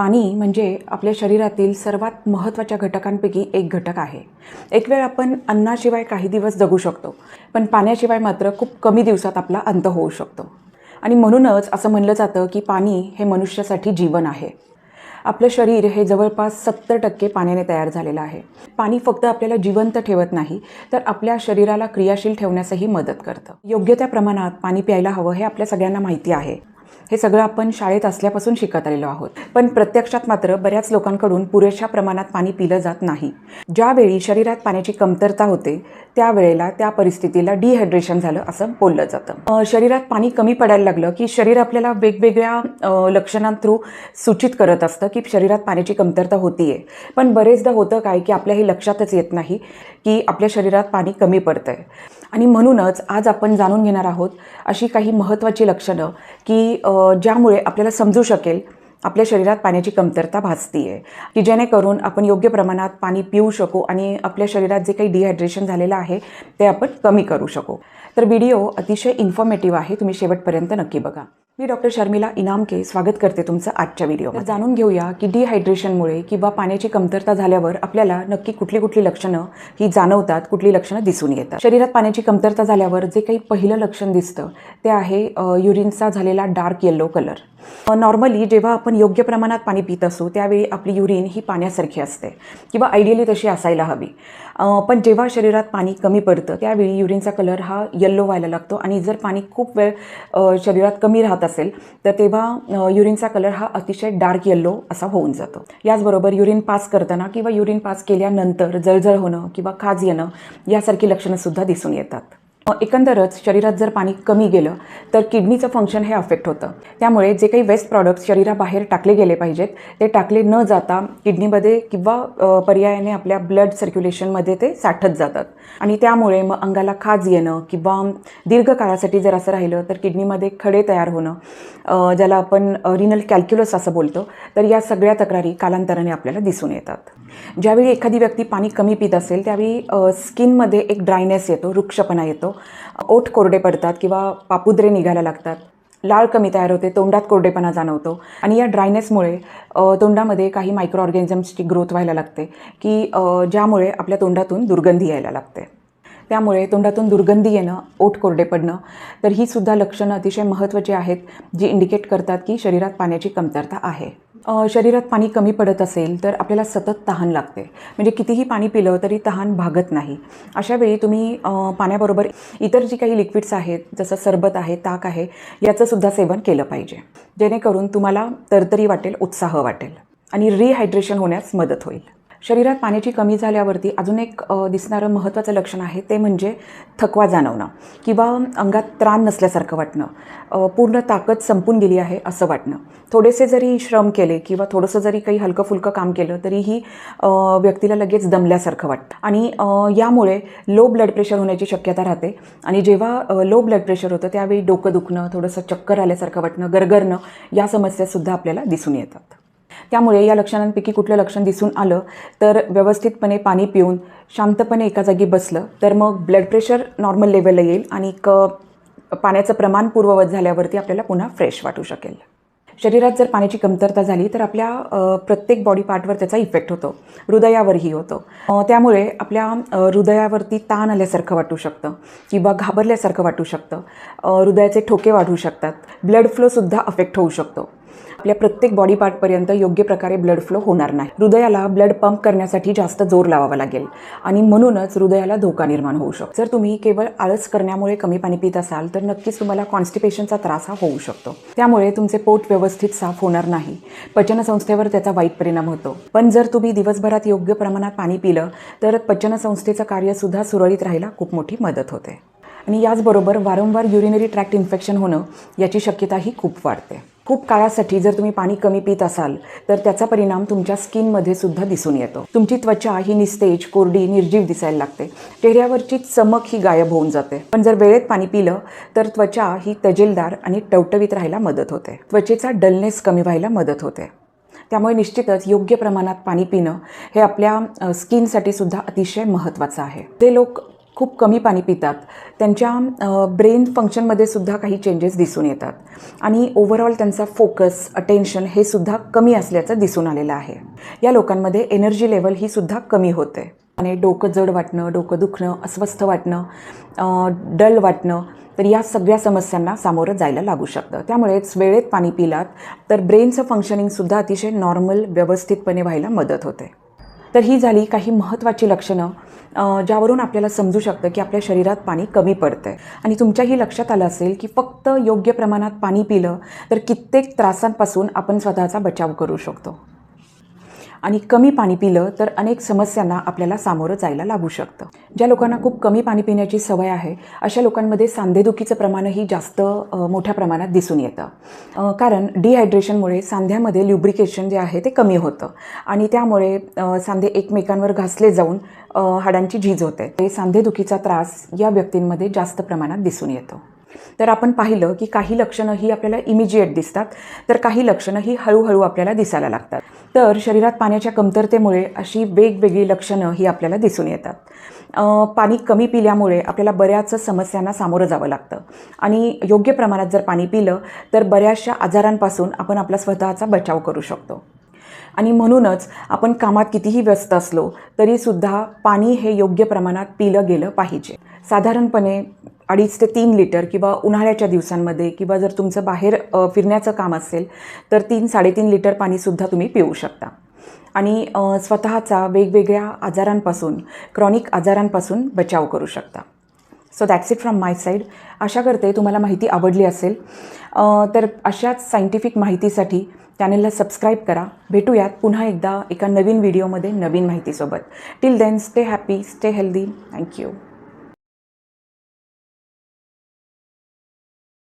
पाणी म्हणजे आपल्या शरीरातील सर्वात महत्त्वाच्या घटकांपैकी एक घटक आहे. एक वेळ आपण अन्नाशिवाय काही दिवस जगू शकतो पण पाण्याशिवाय मात्र खूप कमी दिवसात आपला अंत होऊ शकतो. आणि म्हणूनच असं म्हणलं जातं की पाणी हे मनुष्यासाठी जीवन आहे. आपलं शरीर हे जवळपास सत्तर टक्के पाण्याने तयार झालेलं आहे. पाणी फक्त आपल्याला जिवंत ठेवत नाही तर आपल्या शरीराला क्रियाशील ठेवण्यासही मदत करतं. योग्य त्या प्रमाणात पाणी प्यायला हवं हे आपल्या सगळ्यांना माहिती आहे. हे सगळं आपण शाळेत असल्यापासून शिकत आलेलो आहोत. पण प्रत्यक्षात मात्र बऱ्याच लोकांकडून पुरेशा प्रमाणात पाणी पिलं जात नाही. ज्यावेळी शरीरात पाण्याची कमतरता होते त्यावेळेला त्या परिस्थितीला डिहायड्रेशन झालं असं बोललं जातं. शरीरात पाणी कमी पडायला लागलं की शरीर आपल्याला वेगवेगळ्या लक्षणांथ्रू सूचित करत असतं की शरीरात पाण्याची कमतरता होतीये. पण बरेचदा होतं काय की आपल्या हे लक्षातच येत नाही की आपल्या शरीरात पाणी कमी पडतंय. आणि म्हणूनच आज आपण जाणून घेणार आहोत अशी काही महत्त्वाची लक्षणं की ज्यामुळे आपल्याला समजू शकेल आपल्या शरीरात पाण्याची कमतरता भासती आहे की जेणेकरून आपण योग्य प्रमाणात पाणी पिऊ शकू आणि आपल्या शरीरात जे काही डिहायड्रेशन झालेलं आहे ते आपण कमी करू शकू. तर व्हिडिओ अतिशय इन्फॉर्मेटिव्ह आहे तुम्ही शेवटपर्यंत नक्की बघा. मी डॉक्टर शर्मिला इनामके स्वागत करते तुमचं आजच्या व्हिडिओ जाणून घेऊया की डिहायड्रेशनमुळे किंवा पाण्याची कमतरता झाल्यावर आपल्याला नक्की कुठली कुठली लक्षणं ही जाणवतात कुठली लक्षणं दिसून येतात. शरीरात पाण्याची कमतरता झाल्यावर जे काही पहिलं लक्षण दिसतं ते आहे युरिनचा झालेला डार्क येल्लो कलर नॉर्मली जेव्हा आपण योग्य प्रमाणात पाणी पित असू त्यावेळी आपली युरिन ही पाण्यासारखी असते किंवा आयडियली तशी असायला हवी. पण जेव्हा शरीरात पाणी कमी पडतं त्यावेळी युरिनचा कलर हा येल्लो व्हायला लागतो आणि जर पाणी खूप वेळ शरीरात कमी राहत असेल तर तेव्हा युरिनचा कलर हा अतिशय डार्क येल्लो असा होऊन जातो. याचबरोबर युरिन पास करताना किंवा युरिन पास केल्यानंतर जळजळ होणं किंवा खाज येणं यासारखी लक्षणंसुद्धा दिसून येतात. एकंदरच शरीरात जर पाणी कमी गेलं तर किडनीचं फंक्शन हे अफेक्ट होतं. त्यामुळे जे काही वेस्ट प्रॉडक्ट्स शरीराबाहेर टाकले गेले पाहिजेत ते टाकले न जाता किडनीमध्ये किंवा पर्यायाने आपल्या ब्लड सर्क्युलेशनमध्ये ते साठत जातात. आणि त्यामुळे मग अंगाला खाज येणं किंवा दीर्घकाळासाठी जर असं राहिलं तर किडनीमध्ये खडे तयार होणं ज्याला आपण रिनल कॅल्क्युलस असं बोलतो तर या सगळ्या तक्रारी कालांतराने आपल्याला दिसून येतात. ज्यावेळी एखादी व्यक्ती पाणी कमी पित असेल त्यावेळी स्किनमध्ये एक ड्रायनेस येतो वृक्षपणा येतो. ओठ कोरडे पडतात किंवा पापुद्रे निघायला लागतात. लाळ कमी तयार होते तोंडात कोरडेपणा जाणवतो. आणि या ड्रायनेसमुळे तोंडामध्ये काही मायक्रो ऑर्गॅनिझम्सची ग्रोथ व्हायला लागते की ज्यामुळे आपल्या तोंडातून दुर्गंधी यायला लागते. त्यामुळे तोंडातून दुर्गंधी येणं ओठ कोरडे पडणं तर ही सुद्धा लक्षणं अतिशय महत्त्वाची आहेत जी इंडिकेट करतात की शरीरात पाण्याची कमतरता आहे. शरीरात पाणी कमी पडत असेल तर आपल्याला सतत तहान लागते. म्हणजे कितीही पाणी पिलं तरी तहान भागत नाही. अशा वेळी तुम्ही पाण्याबरोबर इतर जी काही लिक्विड्स आहेत जसं सरबत आहे ताक आहे याचंसुद्धा सेवन केलं पाहिजे. जेणेकरून तुम्हाला तरतरी वाटेल उत्साह वाटेल आणि रिहायड्रेशन होण्यास मदत होईल. शरीरात पाण्याची कमी झाल्यावरती अजून एक दिसणारं महत्त्वाचं लक्षण आहे ते म्हणजे थकवा जाणवणं किंवा अंगात त्राण नसल्यासारखं वाटणं. पूर्ण ताकद संपून गेली आहे असं वाटणं. थोडेसे जरी श्रम केले किंवा थोडंसं जरी काही हलकं फुलकं काम केलं तरीही व्यक्तीला लगेच दमल्यासारखं वाटतं. आणि यामुळे लो ब्लड प्रेशर होण्याची शक्यता राहते. आणि जेव्हा लो ब्लड प्रेशर होतं त्यावेळी डोकं दुखणं थोडंसं चक्कर आल्यासारखं वाटणं गरगरणं या समस्यासुद्धा आपल्याला दिसून येतात. त्यामुळे या लक्षणांपैकी कुठलं लक्षण दिसून आलं तर व्यवस्थितपणे पाणी पिऊन शांतपणे एका जागी बसलं तर मग ब्लड प्रेशर नॉर्मल लेवलला येईल आणि क पाण्याचं प्रमाण पूर्ववत झाल्यावरती आपल्याला पुन्हा फ्रेश वाटू शकेल. शरीरात जर पाण्याची कमतरता झाली तर आपल्या प्रत्येक बॉडी पार्टवर त्याचा इफेक्ट होतो. हृदयावरही होतो. त्यामुळे आपल्या हृदयावरती ताण आल्यासारखं वाटू शकतं किंवा घाबरल्यासारखं वाटू शकतं. हृदयाचे ठोके वाढू शकतात. ब्लड फ्लोसुद्धा अफेक्ट होऊ शकतो. आपल्या प्रत्येक बॉडी पार्टपर्यंत योग्य प्रकारे ब्लड फ्लो होणार नाही. हृदयाला ब्लड पंप करण्यासाठी जास्त जोर लावावा लागेल आणि म्हणूनच हृदयाला धोका निर्माण होऊ शकतो. जर तुम्ही केवळ आळस करण्यामुळे कमी पाणी पित असाल तर नक्कीच तुम्हाला कॉन्स्टिपेशनचा त्रास हा होऊ शकतो. त्यामुळे तुमचे पोट व्यवस्थित साफ होणार नाही. पचनसंस्थेवर त्याचा वाईट परिणाम होतो. पण जर तुम्ही दिवसभरात योग्य प्रमाणात पाणी पिलं तर पचनसंस्थेचं कार्यसुद्धा सुरळीत राहायला खूप मोठी मदत होते. आणि याचबरोबर वारंवार युरिनरी ट्रॅक्ट इन्फेक्शन होणं याची शक्यताही खूप वाढते. खूप काळासाठी जर तुम्ही पाणी कमी पित असाल तर त्याचा परिणाम तुमच्या स्किनमध्ये सुद्धा दिसून येतो. तुमची त्वचा ही निस्तेज कोरडी निर्जीव दिसायला लागते. चेहऱ्यावरची चमक ही गायब होऊन जाते. पण जर वेळेत पाणी पिलं तर त्वचा ही तजेलदार आणि टवटवीत राहायला मदत होते. त्वचेचा डलनेस कमी व्हायला मदत होते. त्यामुळे निश्चितच योग्य प्रमाणात पाणी पिणं हे आपल्या स्किनसाठी सुद्धा अतिशय महत्त्वाचं आहे. ते लोक खूप कमी पाणी पितात. त्यांच्या ब्रेन फंक्शनमध्ये सुद्धा काही चेंजेस दिसून येतात. आणि ओव्हरऑल त्यांचा फोकस अटेन्शन हे सुद्धा कमी असल्याचं दिसून आलेलं आहे. या लोकांमध्ये एनर्जी लेवल ही सुद्धा कमी होते. आणि डोकं जड वाटणं डोकं दुखणं अस्वस्थ वाटणं डल वाटणं तर या सगळ्या समस्यांना सामोरं जायला लागू शकतं. त्यामुळेच वेळेत पाणी पिलात तर ब्रेनचं फंक्शनिंगसुद्धा अतिशय नॉर्मल व्यवस्थितपणे व्हायला मदत होते. तर ही झाली काही महत्त्वाची लक्षणं ज्यावरून आपल्याला समजू शकतं की आपल्या शरीरात पाणी कमी पडतं आहे आणि तुमच्याही लक्षात आलं असेल की फक्त योग्य प्रमाणात पाणी पिलं तर कित्येक त्रासांपासून आपण स्वतःचा बचाव करू शकतो. आणि कमी पाणी पिलं तर अनेक समस्यांना आपल्याला सामोरं जायला लागू शकतं. ज्या लोकांना खूप कमी पाणी पिण्याची सवय आहे अशा लोकांमध्ये सांधेदुखीचं प्रमाणही जास्त मोठ्या प्रमाणात दिसून येतं. कारण डिहायड्रेशनमुळे सांध्यामध्ये ल्युब्रिकेशन जे आहे ते कमी होतं. आणि त्यामुळे सांधे एकमेकांवर घासले जाऊन हाडांची झीज होते. ते सांधेदुखीचा त्रास या व्यक्तींमध्ये जास्त प्रमाणात दिसून येतो. तर आपण पाहिलं की काही लक्षणं ही आपल्याला इमिजिएट दिसतात. तर काही लक्षणं ही हळूहळू आपल्याला दिसायला लागतात. तर शरीरात पाण्याच्या कमतरतेमुळे अशी वेगवेगळी लक्षणं ही आपल्याला दिसून येतात. पाणी कमी पिल्यामुळे आपल्याला बऱ्याच समस्यांना सामोरं जावं लागतं. आणि योग्य प्रमाणात जर पाणी पिलं तर बऱ्याचशा आजारांपासून आपण आपला स्वतःचा बचाव करू शकतो. आणि म्हणूनच आपण कामात कितीही व्यस्त असलो तरीसुद्धा पाणी हे योग्य प्रमाणात पिलं गेलं पाहिजे. साधारणपणे अडीच ते तीन लिटर किंवा उन्हाळ्याच्या दिवसांमध्ये किंवा जर तुमचं बाहेर फिरण्याचं काम असेल तर तीन साडेतीन लिटर पाणीसुद्धा तुम्ही पिऊ शकता. आणि स्वतःचा वेगवेगळ्या आजारांपासून क्रॉनिक आजारांपासून बचाव करू शकता. So that's it from my side आशा करते तुम्हाला माहिती आवडली असेल. तर अशाच सायंटिफिक माहितीसाठी चॅनलला सबस्क्राईब करा. भेटूयात पुन्हा एकदा एका नवीन व्हिडिओमध्ये नवीन माहितीसोबत. Till then stay happy stay healthy thank you